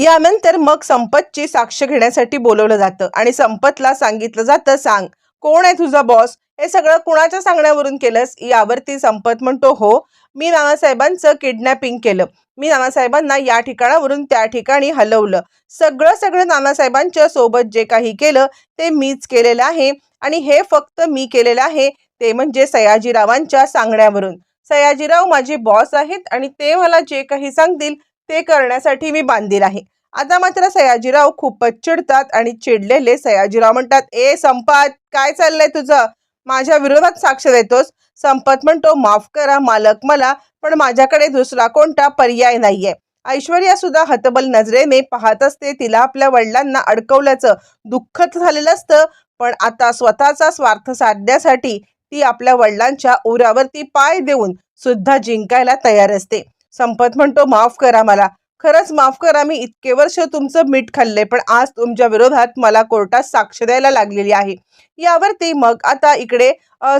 यानंतर मग संपतची साक्ष घेण्यासाठी बोलवलं जातं. आणि संपतला सांगितलं जातं सांग कोण आहे तुझा बॉस हे सगळं कुणाच्या सांगण्यावरून केलंस? यावरती संपत म्हणतो हो मी नानासाहेबांचं किडनॅपिंग केलं. मी नानासाहेबांना या ठिकाणावरून त्या ठिकाणी हलवलं. सगळं सगळं नानासाहेबांच्या सोबत जे काही केलं ते मीच केलेलं आहे. आणि हे फक्त मी केलेलं आहे ते म्हणजे सयाजीरावांच्या सांगण्यावरून. सयाजीराव माझे बॉस आहेत आणि ते मला जे काही सांगतील ते करण्यासाठी मी बांधील आहे. आता मात्र सयाजीराव खूपच चिडतात आणि चिडलेले सयाजीराव म्हणतात ए संपत काय चाललंय तुझं? माझ्या विरोधात साक्ष देतोस. संपत म्हणतो माफ करा मालक मला पण माझ्याकडे दुसरा कोणता पर्याय नाहीये. ऐश्वर्या सुद्धा हतबल नजरेने पाहत असते. तिला आपल्या वडिलांना अडकवल्याचं दुःख झालेलं असतं पण आता स्वतःचा स्वार्थ साधण्यासाठी ती आपल्या वडिलांच्या उरावरती पाय देऊन सुद्धा जिंकायला तयार असते. संपत म्हणतो माफ करा मला. खरंच माफ करा मी इतके वर्ष तुमचं मीठ खाल्ले पण आज तुमच्या विरोधात मला कोर्टात साक्ष द्यायला लागलेली आहे. यावरती मग आता इकडे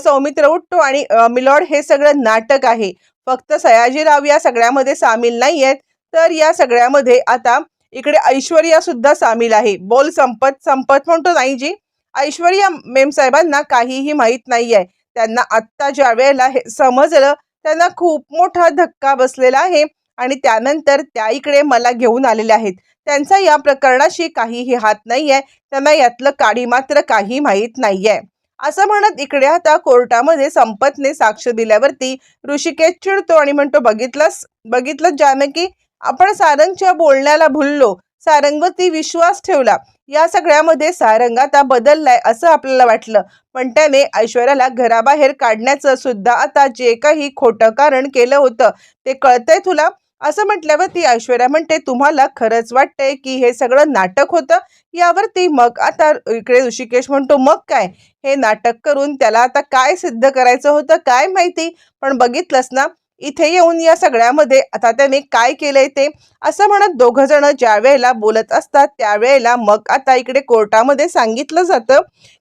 सौमित्र उठतो आणि अ, मिलॉर्ड हे सगळं नाटक आहे. फक्त सयाजीराव या सगळ्यामध्ये सामील नाही आहेत तर या सगळ्यामध्ये आता इकडे ऐश्वर्या सुद्धा सामील आहे. बोल संपत संपत म्हणतो नाही जी ऐश्वर्या मेम साहेबांना काहीही माहीत नाही आहे त्यांना आत्ता ज्या वेळेला हे समजलं त्यांना खूप मोठा धक्का बसलेला आहे आणि त्यानंतर त्या इकडे मला घेऊन आलेल्या आहेत. त्यांचा या प्रकरणाशी काहीही हात नाही आहे त्यांना यातलं काडी मात्र काही माहीत नाही आहे असं म्हणत इकडे आता कोर्टामध्ये संपतने साक्ष दिल्यावरती ऋषिकेश चिडतो आणि म्हणतो बघितलंस बघितलं जानकी आपण सारंगच्या बोलण्याला भुललो. सारंगवरती विश्वास ठेवला. या सगळ्यामध्ये सारंग आता बदललाय असं आपल्याला वाटलं. पण त्याने ऐश्वर्याला घराबाहेर काढण्याचं सुद्धा आता जे काही खोटं कारण केलं होतं ते कळतंय तुला? असं म्हटल्यावर ती ऐश्वर्या म्हणते तुम्हाला खरंच वाटतंय की हे सगळं नाटक होतं? यावरती मग आता इकडे ऋषिकेश म्हणतो मग काय? हे नाटक करून त्याला आता काय सिद्ध करायचं होतं? काय माहिती? पण बघितलंस ना? इथे येऊन या सगळ्यामध्ये आता त्याने काय केलंय ते? असं म्हणत दोघ जण ज्या वेळेला बोलत असतात त्यावेळेला मग आता इकडे कोर्टामध्ये सांगितलं जातं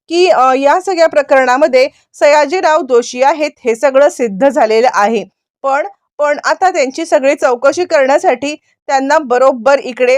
की या सगळ्या प्रकरणामध्ये सयाजीराव दोषी आहेत हे सगळं सिद्ध झालेलं आहे. पण पण आता त्यांची सगळी चौकशी करण्यासाठी त्यांना बरोबर इकडे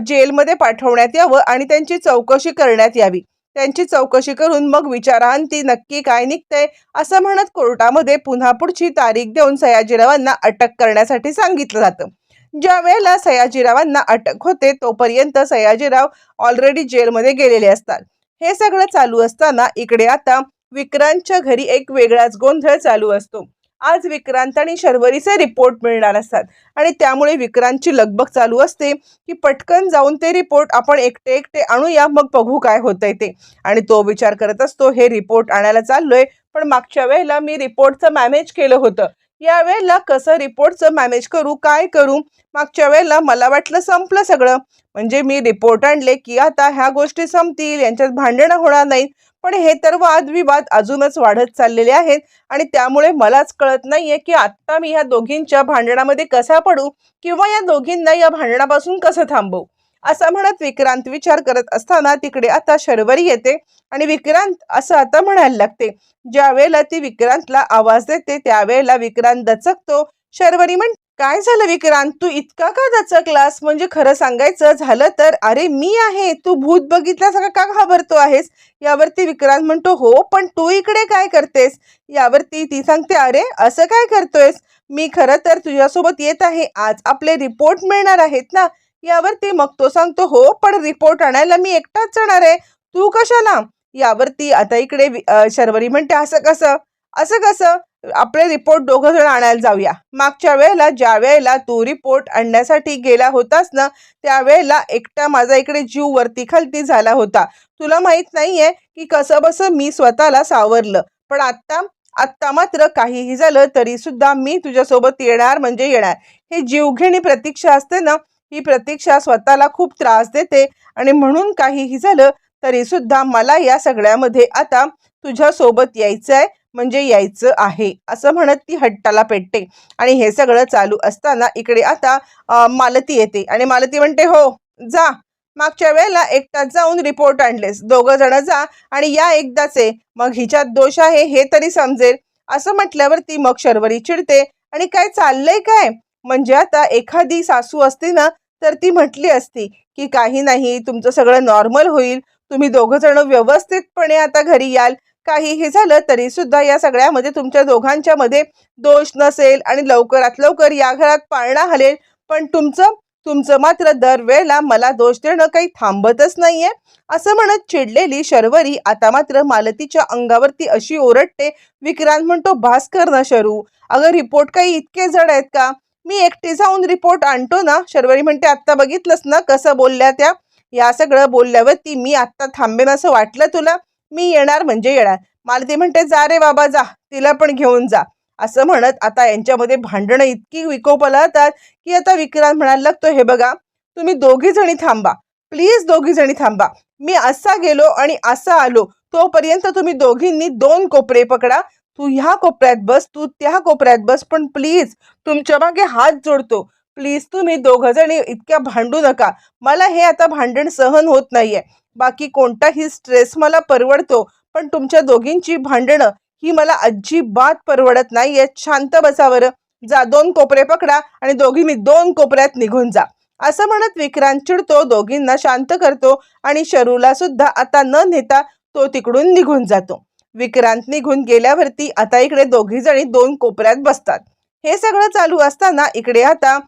जेलमध्ये पाठवण्यात यावं आणि त्यांची चौकशी करण्यात यावी. त्यांची चौकशी करून मग विचारांती नक्की काय निघतंय असं म्हणत कोर्टामध्ये पुन्हा पुढची तारीख देऊन सयाजीरावांना अटक करण्यासाठी सांगितलं जातं. ज्या वेळेला सयाजीरावांना अटक होते तोपर्यंत सयाजीराव ऑलरेडी जेलमध्ये गेलेले असतात. हे सगळं चालू असताना इकडे आता विक्रांतच्या घरी एक वेगळाच गोंधळ चालू असतो. आज विक्रांत आणि शर्वरीचे रिपोर्ट मिळणार असतात. आणि त्यामुळे विक्रांतची लगबग चालू असते की पटकन जाऊन ते रिपोर्ट आपण एकटे एकटे आणूया मग बघू काय होतंय ते. आणि तो विचार करत असतो हे रिपोर्ट आणायला चाललोय पण मागच्या वेळेला मी रिपोर्टचं मॅनेज केलं होतं. या वेळेला कसं रिपोर्टचं मॅनेज करू काय करू? मागच्या वेळेला मला वाटलं संपलं सगळं. म्हणजे मी रिपोर्ट आणले की आता ह्या गोष्टी संपतील यांच्यात भांडणं होणार नाहीत. पण हे तर वादविवाद अजूनच वाढत चाललेले आहेत. आणि त्यामुळे मलाच कळत नाहीये की आत्ता मी ह्या दोघींच्या भांडणामध्ये कसा पडू किंवा या दोघींना या भांडणापासून कसं थांबवू? असं म्हणत विक्रांत विचार करत असताना तिकडे आता शर्वरी येते आणि विक्रांत असं आता म्हणायला लागते. ज्या वेळेला ती विक्रांतला आवाज देते त्यावेळेला विक्रांत दचकतो. शर्वरी म्हण काय झालं विक्रांत? तू इतका का दचकलास? म्हणजे खरं सांगायचं झालं तर अरे मी आहे तू भूत बघितल्यासारखा का घाबरतो आहेस? यावरती विक्रांत म्हणतो हो पण तू इकडे काय करतेस? यावरती ती सांगते अरे असं काय करतोयस? मी खरं तर तुझ्यासोबत येत आहे. आज आपले रिपोर्ट मिळणार आहेत ना? यावरती मग तो सांगतो हो पण रिपोर्ट आणायला मी एकटाच जाणार आहे. तू कशाला? यावरती आता इकडे शर्वरी म्हणते असं कसं? असं कसं? आपले रिपोर्ट दोघं जण आणायला जाऊया. मागच्या वेळेला ज्या वेळेला तू रिपोर्ट आणण्यासाठी गेला होतास ना त्यावेळेला एकटा माझा इकडे जीव वरती खालती झाला होता. तुला माहीत नाहीये की कसं बसं मी स्वतःला सावरलं. पण आत्ता आत्ता मात्र काहीही झालं तरी सुद्धा मी तुझ्यासोबत येणार म्हणजे येणार. हे जीवघेणी प्रतीक्षा असते ना ही प्रतीक्षा स्वतःला खूप त्रास देते आणि म्हणून काहीही झालं तरी सुद्धा मला या सगळ्यामध्ये आता तुझ्यासोबत यायचं आहे म्हणजे यायचं आहे. असं म्हणत ती हट्टाला पेटते. आणि हे सगळं चालू असताना इकडे आता मालती येते. आणि मालती म्हणते हो जा. मागच्या वेळेला एकटाच जाऊन रिपोर्ट आणलेस. दोघं जण जा आणि या एकदाचे मग हिच्यात दोष आहे हे तरी समजेल. असं म्हटल्यावर ती मग शर्वरी चिडते. आणि काय चाललंय काय? म्हणजे आता एखादी सासू असते ना तर ती म्हटली असती की काही नाही तुमचं सगळं नॉर्मल होईल. तुम्ही दोघं जण व्यवस्थितपणे आता घरी याल. काही हे झालं तरी सुद्धा या सगळ्यामध्ये तुमच्या दोघांच्या मध्ये दोष नसेल आणि लवकरात लवकर या घरात पाळणा हलेल. पण तुमचं तुमचं मात्र दरवेळेला मला दोष देणं काही थांबतच नाहीये. असं म्हणत चिडलेली शर्वरी आता मात्र मालतीच्या अंगावरती अशी ओरडते विक्रांत म्हणतो भास्कर ना शरू. अगं रिपोर्ट काही इतके जड आहेत का? मी एकटी जाऊन रिपोर्ट आणतो ना. शर्वरी म्हणते आत्ता बघितलंस ना कसं बोलल्या त्या? या सगळं बोलल्यावरती मी आत्ता थांबेन असं वाटलं तुला? मी येणार म्हणजे येणार. मालती म्हणते जा रे बाबा जा. तिला पण घेऊन जा. असं म्हणत आता यांच्यामध्ये भांडणं इतकी विकोपाला जातात की आता विक्रांत म्हणायला लागतो हे बघा तुम्ही दोघी जणी थांबा. प्लीज दोघी जणी थांबा. मी असा गेलो आणि असा आलो. तोपर्यंत तुम्ही दोघींनी दोन कोपरे पकडा. तू ह्या कोपऱ्यात बस तू त्या कोपऱ्यात बस पण प्लीज तुमच्या मागे हात जोडतो. प्लीज तुम्ही दोघ जणी इतक्या भांडू नका. मला हे आता भांडण सहन होत नाहीये. बाकी कोणताही स्ट्रेस मला परवडतो पण तुमच्या दोघींची भांडणं ही मला अजिबात परवडत नाहीये शांत बसावर जा दोन कोपरे पकडा आणि दोघींनी दोन कोपऱ्यात निघून जा. असं म्हणत विक्रांत चिडतो दोघींना शांत करतो आणि शरूला सुद्धा आता न नेता तो तिकडून निघून जातो. विक्रांत निघून गेल्यावरती आता इकडे दोघी जणी दोन कोपऱ्यात बसतात. हे सगळं चालू असताना इकडे आता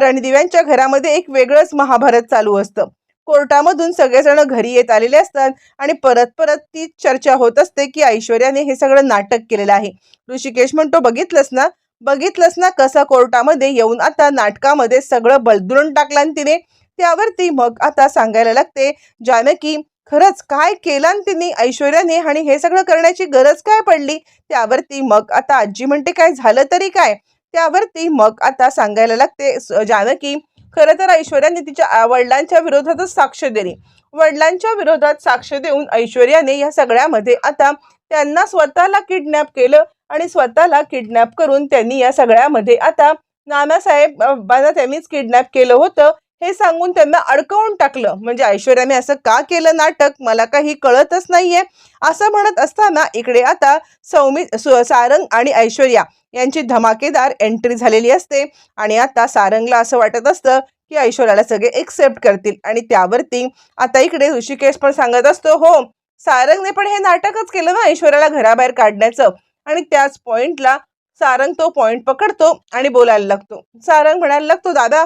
रणदिव्यांच्या घरामध्ये एक वेगळंच महाभारत चालू असतं. कोर्टामधून सगळेजण घरी येत आलेले असतात आणि परत परत ती चर्चा होत असते की ऐश्वर्याने हे सगळं नाटक केलेलं आहे. ऋषिकेश म्हणतो बघितलंस ना? बघितलंस ना कसं कोर्टामध्ये येऊन आता नाटकामध्ये सगळं बलदुरून टाकलं आणि तिने? त्यावरती मग आता सांगायला लागते जानकी खरंच काय केलं आणि तिने ऐश्वर्याने आणि हे सगळं करण्याची गरज काय पडली? त्यावरती मग आता आजी म्हणते काय झालं तरी काय? त्यावरती मग आता सांगायला लागते स- जानकी खरं तर ऐश्वर्याने तिच्या वडिलांच्या विरोधातच साक्ष दिली. वडिलांच्या विरोधात साक्ष देऊन ऐश्वर्याने या सगळ्यामध्ये आता त्यांना स्वतःला किडनॅप केलं आणि स्वतःला किडनॅप करून त्यांनी या सगळ्यामध्ये आता नानासाहेब त्यांनीच किडनॅप केलं होतं. हे सांगून त्यांना अडकवून टाकलं. म्हणजे ऐश्वर्याने असं का केलं नाटक? मला काही कळतच नाहीये. असं म्हणत असताना इकडे आता सौमी सु- सारंग आणि ऐश्वर्या यांची धमाकेदार एंट्री झालेली असते. आणि आता सारंगला असं वाटत असतं की ऐश्वर्याला सगळे एक्सेप्ट करतील. आणि त्यावरती आता इकडे ऋषिकेश पण सांगत असतो हो सारंगने पण हे नाटकच केलं ना ऐश्वर्याला घराबाहेर काढण्याचं. आणि त्याच पॉइंटला सारंग तो पॉइंट पकडतो आणि बोलायला लागतो. सारंग म्हणायला लागतो दादा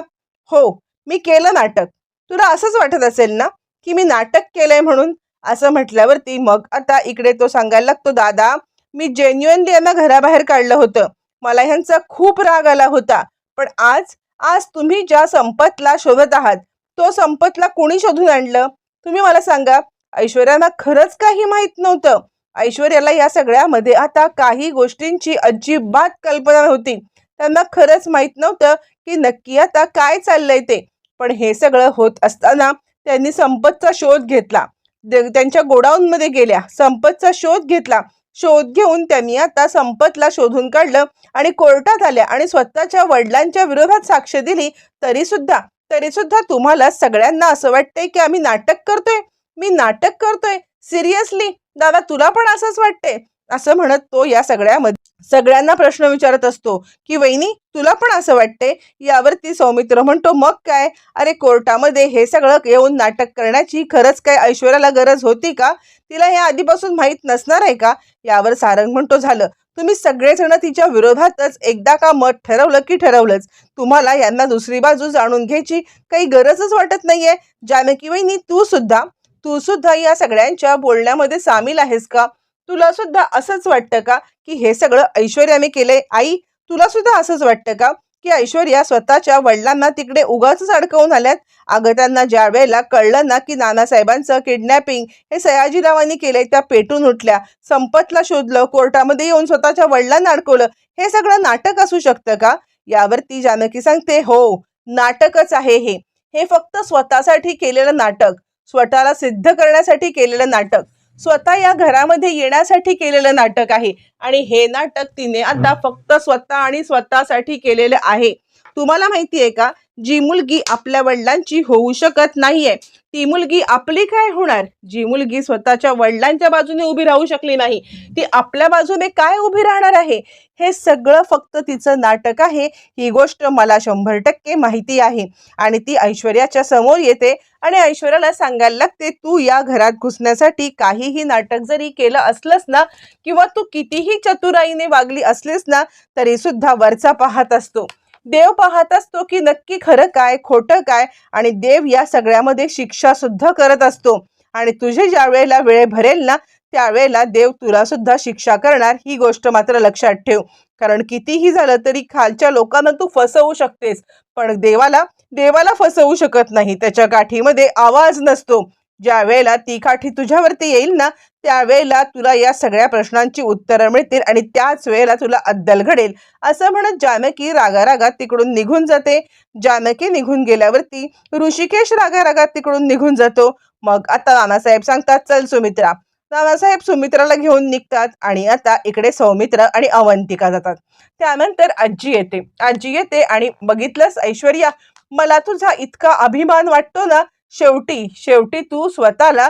हो मी केलं नाटक. तुला असंच वाटत असेल ना की मी नाटक केलंय म्हणून? असं म्हटल्यावरती मग आता इकडे तो सांगायला लागतो दादा मी जेन्युअनली यांना घराबाहेर काढलं होतं. मला ह्यांचा खूप राग आला होता. पण आज आज तुम्ही ज्या संपतला शोधत आहात तो संपतला कोणी शोधून आणलं? तुम्ही मला सांगा ऐश्वर्याला खरंच काही माहीत नव्हतं. ऐश्वर्याला या सगळ्यामध्ये आता काही गोष्टींची अजिबात कल्पना नव्हती. त्यांना खरंच माहीत नव्हतं की नक्की आता काय चाललंय ते. पण हे सगळं होत असताना त्यांनी संपतचा शोध घेतला. दे- त्यांच्या गोडाऊनमध्ये गेल्या संपतचा शोध घेतला. शोध घेऊन त्यांनी आता संपतला शोधून काढलं आणि कोर्टात आल्या आणि स्वतःच्या वडिलांच्या विरोधात साक्ष दिली तरी सुद्धा तरी सुद्धा तुम्हाला सगळ्यांना असं वाटतंय की आम्ही नाटक करतोय? मी नाटक करतोय? सिरियसली? दादा तुला पण असंच वाटतंय? असं म्हणत तो या सगळ्यामध्ये सगळ्यांना प्रश्न विचारत असतो की वहिनी तुला पण असं वाटते यावरती सौमित्र म्हणतो मग काय? अरे कोर्टामध्ये हे सगळं येऊन नाटक करण्याची खरंच काय ऐश्वर्याला गरज होती का? तिला हे आधीपासून माहीत नसणार आहे का? यावर सारंग म्हणतो झालं. तुम्ही सगळेजण तिच्या विरोधातच एकदा का मत ठरवलं की ठरवलंच? तुम्हाला यांना दुसरी बाजू जाणून घ्यायची काही गरजच वाटत नाहीये. जानकी वहिनी तू सुद्धा तू सुद्धा या सगळ्यांच्या बोलण्यामध्ये सामील आहेस का? तुला सुद्धा असंच वाटतं का की हे सगळं ऐश्वर्याने केलंय? आई तुला सुद्धा असंच वाटतं का की ऐश्वर्या स्वतःच्या वडिलांना तिकडे उगाच अडकवून आल्यात? अगं त्यांना ज्या वेळेला कळलं ना की नानासाहेबांचं किडनॅपिंग हे सयाजीरावांनी केलंय त्या पेटून उठल्या संपतला शोधलं कोर्टामध्ये येऊन स्वतःच्या वडिलांना अडकवलं हे सगळं नाटक असू शकतं का? यावरती जानकी सांगते हो नाटकच आहे हे. हे फक्त स्वतःसाठी केलेलं नाटक स्वतःला सिद्ध करण्यासाठी केलेलं नाटक. स्वतः या घरामध्ये येण्यासाठी केलेलं नाटक आहे. आणि हे नाटक तिने आता फक्त स्वतः आणि स्वतःसाठी केलेलं आहे. तुम्हाला माहिती आहे का? जी मुलगी आपल्या वडिलांची होऊ शकत नाहीये. ती मुलगी आपली काय होणार? जी मुलगी स्वतःच्या वडिलांच्या बाजूने उभी राहू शकली नाही ती आपल्या बाजूने काय उभी राहणार आहे? हे सगळं फक्त तिचं नाटक आहे. ही गोष्ट मला शंभर टक्के माहिती आहे. आणि ती ऐश्वर्याच्या समोर येते आणि ऐश्वर्याला सांगायला लागते तू या घरात घुसण्यासाठी काहीही नाटक जरी केलं असलंस ना किंवा तू कितीही चतुराईने वागली असलीस ना तरी सुद्धा वरचा पाहत असतो. देव पाहत असतो की नक्की खरं काय खोटं काय आणि देव या सगळ्यामध्ये शिक्षा सुद्धा करत असतो. आणि तुझे ज्या वेळेला वेळ भरेल ना त्यावेळेला देव तुला सुद्धा शिक्षा करणार ही गोष्ट मात्र लक्षात ठेव. कारण कितीही झालं तरी खालच्या लोकांना तू फसवू शकतेस पण देवाला देवाला फसवू शकत नाही. त्याच्या काठीमध्ये आवाज नसतो. ज्या वेळेला ती काठी तुझ्यावरती येईल ना त्यावेळेला तुला या सगळ्या प्रश्नांची उत्तरं मिळतील आणि त्याच वेळेला तुला अद्दल घडेल. असं म्हणत जानकी रागारागात तिकडून निघून जाते. जानकी निघून गेल्यावरती ऋषिकेश रागारागात तिकडून निघून जातो. मग आता नानासाहेब सांगतात चल सुमित्रा. नानासाहेब सुमित्राला घेऊन निघतात आणि आता इकडे सौमित्र आणि अवंतिका जातात. त्यानंतर आजी येते. आजी येते आणि बघितलंस ऐश्वर्या मला तुझा इतका अभिमान वाटतो ना. शेवटी शेवटी तू स्वतःला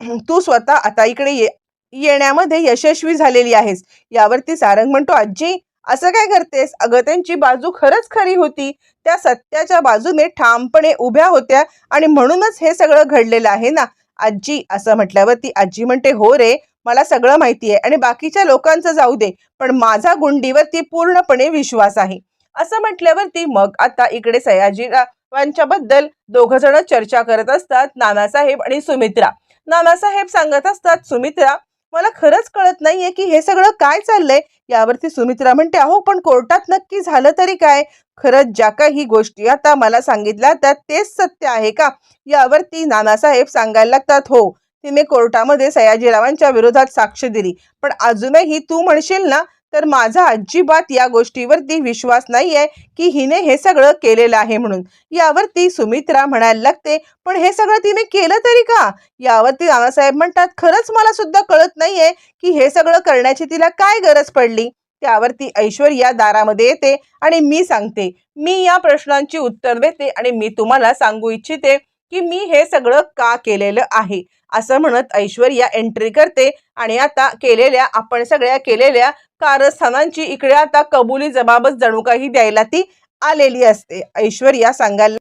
तू स्वतः आता इकडे ये येण्यामध्ये यशस्वी झालेली आहेस. यावरती सारंग म्हणतो आजी असं काय करतेस? अगं त्यांची बाजू खरंच खरी होती. त्या सत्याच्या बाजूने ठामपणे उभ्या होत्या आणि म्हणूनच हे सगळं घडलेलं आहे ना? आजी असं म्हटल्यावर ती आजी म्हणते हो रे मला सगळं माहिती आहे आणि बाकीच्या लोकांचं जाऊ दे पण माझा गुंडीवरती पूर्णपणे विश्वास आहे. असं म्हटल्यावरती मग आता इकडे सयाजीला यांच्याबद्दल दोघ जण चर्चा करत असतात नानासाहेब आणि सुमित्रा. नानासाहेब सांगत असतात सुमित्रा मला खरंच कळत नाहीये की हे सगळं काय चाललंय? यावरती सुमित्रा म्हणते अहो पण कोर्टात नक्की झालं तरी काय? खरंच ज्या काही गोष्टी आता मला सांगितल्या त्या तेच सत्य आहे का? यावरती नानासाहेब सांगायला लागतात हो तिने कोर्टामध्ये सयाजीरावांच्या विरोधात साक्ष दिली. पण अजूनही तू म्हणशील ना तर माझा अजिबात या गोष्टीवरती विश्वास नाहीये की हिने हे सगळं केलेलं आहे म्हणून. यावरती सुमित्रा म्हणायला लागते पण हे सगळं तिने केलं तरी का? यावरती नानासाहेब म्हणतात खरंच मला सुद्धा कळत नाहीये की हे सगळं करण्याची तिला काय गरज पडली. त्यावरती ऐश्वर्या दारामध्ये येते आणि मी सांगते मी या प्रश्नांची उत्तर देते आणि मी तुम्हाला सांगू इच्छिते की मी हे सगळं का केलेलं आहे? असं म्हणत ऐश्वर्या एंट्री करते. आणि आता केलेल्या आपण सगळ्या केलेल्या कारस्थानांची इकडे आता कबुली जबाबच जणू काही द्यायला ती आलेली असते. ऐश्वर्या सांगायला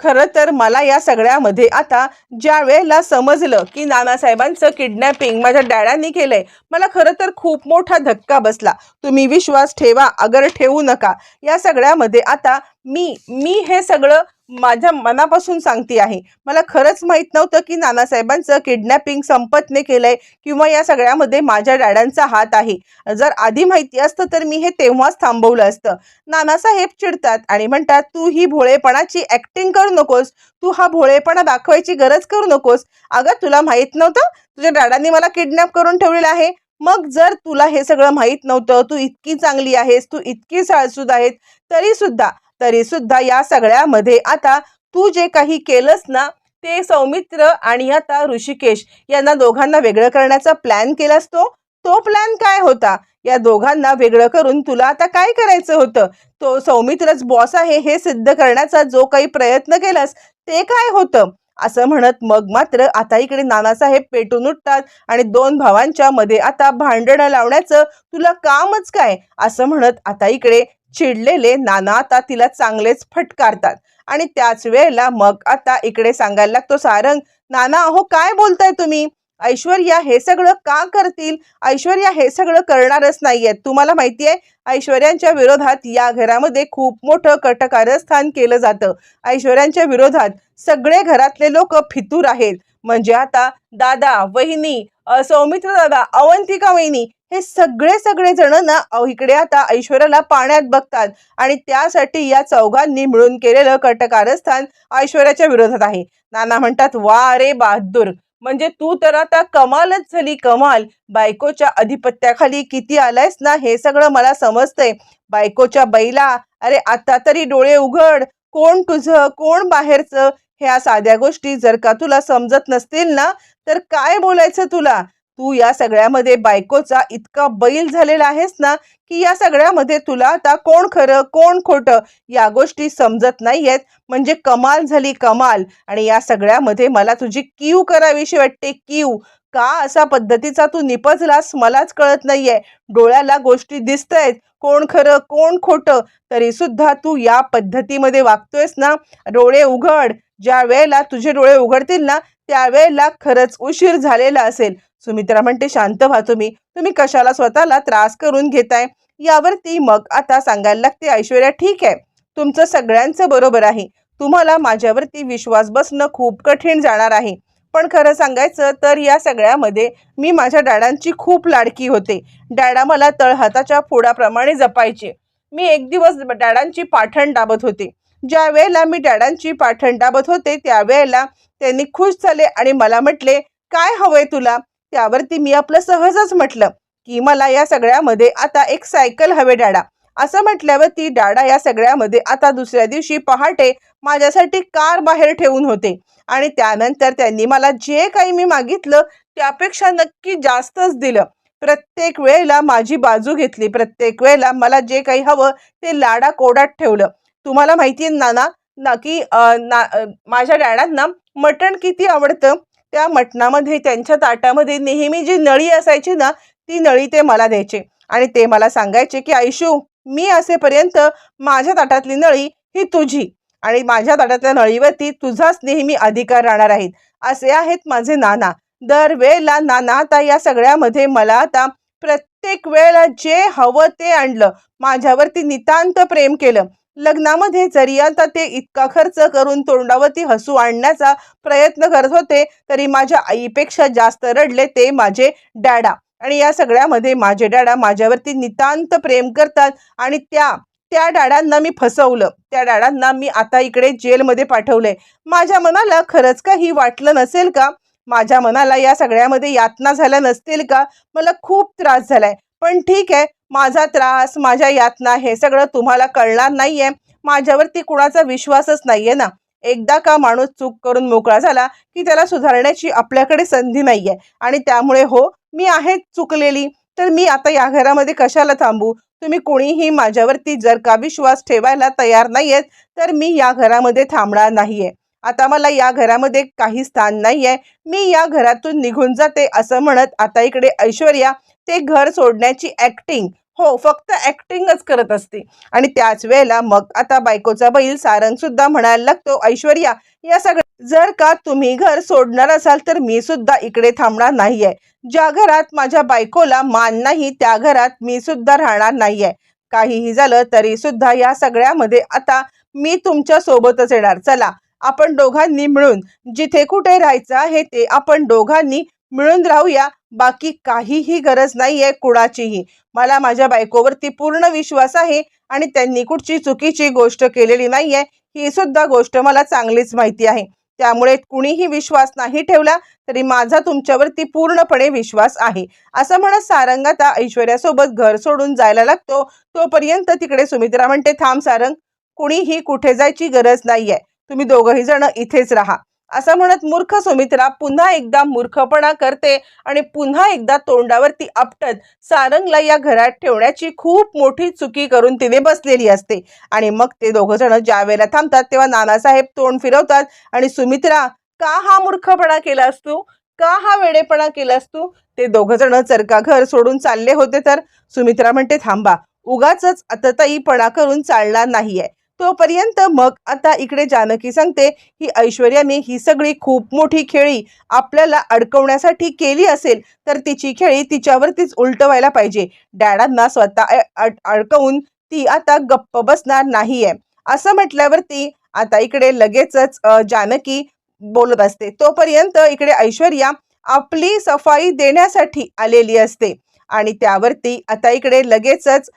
खरं तर मला या सगळ्यामध्ये आता ज्या वेळेला समजलं की नानासाहेबांचं किडनॅपिंग माझ्या डॅडांनी केलंय मला खरं तर खूप मोठा धक्का बसला. तुम्ही विश्वास ठेवा अगर ठेवू नका. या सगळ्यामध्ये आता मी मी हे सगळं माझ्या मनापासून सांगते आहे. मला खरंच माहीत नव्हतं की नानासाहेबांचं किडनॅपिंग संपतने केलंय किंवा या सगळ्यामध्ये माझ्या डॅडांचा हात आहे. जर आधी माहिती असतं तर मी हे तेव्हाच थांबवलं असतं. नानासाहेब चिडतात आणि म्हणतात तू ही भोळेपणाची ऍक्टिंग करू नकोस. तू हा भोळेपणा दाखवायची गरज करू नकोस. अगं तुला माहीत नव्हतं? तुझ्या डॅडांनी मला किडनॅप करून ठेवलेलं आहे. मग जर तुला हे सगळं माहीत नव्हतं तू इतकी चांगली आहेस तू इतकी साळसूद आहेस तरी सुद्धा तरी सुद्धा या सगळ्यामध्ये आता तू जे काही केलंस ना ते सौमित्र आणि आता ऋषिकेश यांना दोघांना वेगळं करण्याचा प्लॅन केलास तो? तो प्लॅन काय होता? या दोघांना वेगळं करून तुला आता काय करायचं होतं? तो सौमित्रच बॉस आहे हे सिद्ध करण्याचा जो काही प्रयत्न केलास ते काय होतं? असं म्हणत मग मात्र आता इकडे नानासाहेब पेटून उठतात आणि दोन भावांच्या मध्ये आता भांडणं लावण्याचं तुला कामच काय? असं म्हणत आता इकडे चिडलेले नाना आता तिला चांगलेच फटकारतात. आणि त्याच वेळेला मग आता इकडे सांगायला लागतो सारंग नाना अहो काय बोलताय तुम्ही? ऐश्वर्या हे सगळं का करतील? ऐश्वर्या हे सगळं करणारच नाहीये तुम्हाला माहिती आहे ऐश्वर्यांच्या विरोधात या घरामध्ये खूप मोठं कटकारस्थान केलं जातं. ऐश्वर्यांच्या विरोधात सगळे घरातले लोक फितूर आहेत. म्हणजे आता दादा वहिनी सौमित्र दादा अवंतिका वहिनी हे सगळे सगळे जण ना इकडे आता ऐश्वर्याला पाण्यात बघतात. आणि त्यासाठी या चौघांनी मिळून केलेलं कटकारस्थान ऐश्वर्याच्या विरोधात आहे. नाना म्हणतात वा रे बहादूर! म्हणजे तू तर आता कमालच झाली कमाल! बायकोच्या अधिपत्याखाली किती आलायस ना हे सगळं मला समजतंय. बायकोच्या बैला अरे आता तरी डोळे उघड. कोण तुझं? कोण बाहेरचं? ह्या साध्या गोष्टी जर का तुला समजत नसतील ना तर काय बोलायचं तुला? तू या सगळ्यामध्ये बायकोचा इतका बैल झालेला आहेस ना की या सगळ्यामध्ये तुला आता कोण खरं कोण खोटं या गोष्टी समजत नाहीयेत. म्हणजे कमाल झाली कमाल. आणि या सगळ्यामध्ये मला तुझी कीव करावीशी वाटते कीव का असा पद्धतीचा तू निपजलास मलाच कळत नाहीये. डोळ्याला गोष्टी दिसत आहेत कोण खरं कोण खोटं तरी सुद्धा तू या पद्धतीमध्ये वागतोयस ना डोळे उघड. ज्या वेळेला तुझे डोळे उघडतील ना त्यावेळेला खरंच उशीर झालेला असेल. सुमित्रा म्हणते शांत व्हा तुम्ही. तुम्ही कशाला स्वतःला त्रास करून घेताय? यावरती मग आता सांगायला लागते ऐश्वर्या ठीक आहे. तुमचं सगळ्यांचं बरोबर आहे. तुम्हाला माझ्यावरती विश्वास बसणं खूप कठीण जाणार आहे. पण खरं सांगायचं तर या सगळ्यामध्ये मी माझ्या डॅडांची खूप लाडकी होते. डॅडा मला तळहाताच्या फोडाप्रमाणे जपायचे. मी एक दिवस डॅडांची पाठण दाबत होते. ज्या वेळेला मी डॅडांची पाठण दाबत होते त्यावेळेला त्यांनी खुश झाले आणि मला म्हटले काय हवंय तुला? त्यावरती मी आपलं सहजच म्हटलं की मला या सगळ्यामध्ये आता एक सायकल हवे डॅडा. असं म्हटल्यावर ती डाडा या सगळ्यामध्ये आता दुसऱ्या दिवशी पहाटे माझ्यासाठी कार बाहेर ठेवून होते. आणि त्यानंतर त्यांनी मला जे काही मी मागितलं त्यापेक्षा नक्की जास्तच दिलं. प्रत्येक वेळेला माझी बाजू घेतली. प्रत्येक वेळेला मला जे काही हवं ते लाडा कोडात ठेवलं. तुम्हाला माहिती आहे नाना ना की ना माझ्या डॅडांना मटण किती आवडतं? त्या मटणामध्ये त्यांच्या ताटामध्ये नेहमी जी नळी असायची ना ती नळी ते मला द्यायचे. आणि ते मला सांगायचे की आयशू मी असेपर्यंत माझ्या ताटातली नळी ही तुझी. आणि माझ्या ताटातल्या नळीवरती तुझाच नेहमी अधिकार राहणार आहेत. असे आहेत माझे नाना. दरवेळेला नाना आता या सगळ्यामध्ये मला आता प्रत्येक वेळेला जे हवं ते आणलं. माझ्यावरती नितांत प्रेम केलं. लग्नामध्ये जरी आता ते इतका खर्च करून तोंडावरती हसू आणण्याचा प्रयत्न करत होते तरी माझ्या आईपेक्षा जास्त रडले ते माझे डॅडा. आणि या सगळ्यामध्ये माझे डॅडा माझ्यावरती नितांत प्रेम करतात आणि त्या त्या डाडांना मी फसवलं. त्या डाडांना मी आता इकडे जेलमध्ये पाठवलंय. माझ्या मनाला खरंच काही वाटलं नसेल का? माझ्या मनाला या सगळ्यामध्ये यातना झाल्या नसतील का? मला खूप त्रास झालाय. पण ठीक आहे माझा त्रास माझ्या यातना हे सगळं तुम्हाला कळणार नाहीये. माझ्यावरती कुणाचा विश्वासच नाहीये ना. एकदा का माणूस चूक करून मोकळा झाला की त्याला सुधारण्याची आपल्याकडे संधी नाहीये. आणि त्यामुळे हो मी आहे चुकलेली. तर मी आता या घरामध्ये कशाला थांबू? तुम्ही कोणीही माझ्यावरती जर का विश्वास ठेवायला तयार नाही आहेत तर मी या घरामध्ये थांबणार नाहीये. आता मला या घरामध्ये काही स्थान नाहीये. मी या घरातून निघून जाते असं म्हणत आता इकडे ऐश्वर्या ते घर सोडण्याची ॲक्टिंग हो फक्त ऍक्टिंगच करत असते. आणि त्याच वेळेला मग आता बायकोचा बैल सारंग सुद्धा म्हणायला लागतो ऐश्वर्या या सगळ्या जर का तुम्ही घर सोडणार असाल तर मी सुद्धा इकडे थांबणार नाहीये. ज्या घरात माझ्या बायकोला मान नाही त्या घरात मी सुद्धा राहणार नाहीये. काहीही झालं तरी सुद्धा या सगळ्यामध्ये आता मी तुमच्या सोबतच येणार. चला आपण दोघांनी मिळून जिथे कुठे राहायचं आहे ते आपण दोघांनी मिळून राहूया. बाकी काहीही गरज नाहीये कुणाचीही. मला माझ्या बायकोवरती पूर्ण विश्वास आहे आणि त्यांनी कुठची चुकीची गोष्ट केलेली नाहीये ही सुद्धा गोष्ट मला चांगलीच माहिती आहे. त्यामुळे कुणीही विश्वास नाही ठेवला तरी माझा तुमच्यावरती पूर्णपणे विश्वास आहे. असं म्हणत सारंग आता ऐश्वर्यासोबत घर सोडून जायला लागतो. तोपर्यंत तिकडे सुमित्रा म्हणते थांब सारंग कुणीही कुठे जायची गरज नाहीये. तुम्ही दोघंही जण इथेच राहा. असं म्हणत मूर्ख सुमित्रा पुन्हा एकदा मूर्खपणा करते आणि पुन्हा एकदा तोंडावरती आपटत सारंगला या घरात ठेवण्याची खूप मोठी चुकी करून तिने बसलेली असते. आणि मग ते दोघं जण ज्या वेळेला थांबतात तेव्हा नानासाहेब तोंड फिरवतात आणि सुमित्रा का हा मूर्खपणा केला तू? का हा वेडेपणा केलास तू? ते दोघं जण चरका घर सोडून चालले होते तर सुमित्रा म्हणते थांबा उगाच अतताईपणा करून चालणार नाहीये. तोपर्यंत मग आता इकडे जानकी सांगते ही ऐश्वर्याने ही सगळी खूप मोठी खेळी आपल्याला अडकवण्यासाठी केली असेल तर तिची खेळी तिच्यावरतीच उलटवायला पाहिजे. डॅडांना स्वतः अड- अडकवून ती आता गप्प बसणार नाहीये. असं म्हटल्यावरती आता इकडे लगेचच जानकी बोलत असते. तोपर्यंत इकडे ऐश्वर्या आपली सफाई देण्यासाठी आलेली असते. आणि त्यावरती आता इकडे लगेचच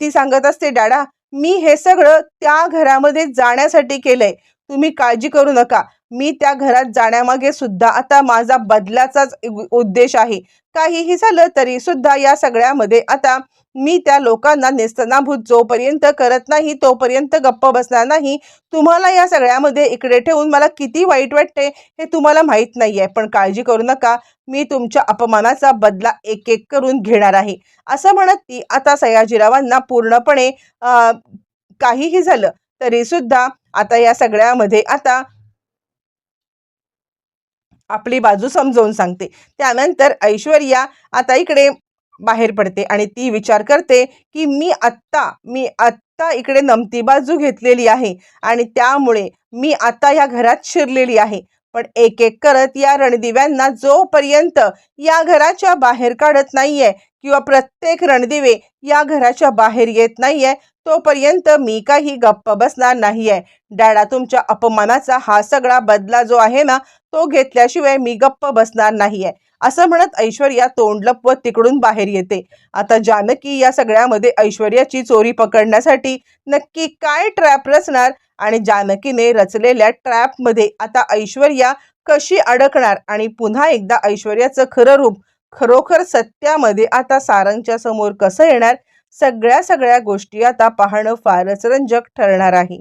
ती सांगत असते डॅडा मी हे सगळं त्या घरामध्ये जाण्यासाठी केलंय. तुम्ही काळजी करू नका. मी त्या घरात जाण्यामागे सुद्धा आता माझा बदलाचाच उ- उद्देश आहे. काहीही झालं तरी सुद्धा या सगळ्यामध्ये आता मी त्या लोकांना नेस्तनाभूत जोपर्यंत करत नाही तोपर्यंत गप्प बसणार नाही. तुम्हाला या सगळ्यामध्ये इकडे ठेवून मला किती वाईट वाटते हे तुम्हाला माहीत नाही आहे पण काळजी करू नका. मी तुमच्या अपमानाचा बदला एक एक करून घेणार आहे. असं म्हणत ती आता सयाजीरावांना पूर्णपणे काहीही झालं तरी सुद्धा आता या सगळ्यामध्ये आता आपली बाजू समजावून सांगते. त्यानंतर ऐश्वर्या आता इकडे बाहेर पडते आणि ती विचार करते की मी आत्ता मी आत्ता इकडे नमती बाजू घेतलेली आहे आणि त्यामुळे मी आता या घरात शिरलेली आहे. पण एक एक करत या रणदिव्यांना जोपर्यंत या घराच्या बाहेर काढत नाहीये किंवा प्रत्येक रणदिवे या घराच्या बाहेर येत नाहीये तोपर्यंत मी काही गप्प बसणार नाहीये. डॅडा तुमच्या अपमानाचा हा सगळा बदला जो आहे ना तो घेतल्याशिवाय मी गप्प बसणार नाहीये. असं म्हणत ऐश्वर्या तोंड लपवत तिकडून बाहेर येते. आता जानकी या सगळ्यामध्ये ऐश्वर्याची चोरी पकडण्यासाठी नक्की काय ट्रॅप रचणार आणि जानकीने रचलेल्या ट्रॅपमध्ये आता ऐश्वर्या कशी अडकणार आणि पुन्हा एकदा ऐश्वर्याचं खरं रूप खरोखर सत्यामध्ये आता सारंगच्या समोर कसं येणार? सगळ्या सगळ्या गोष्टी आता पाहणं फारच रंजक ठरणार आहे.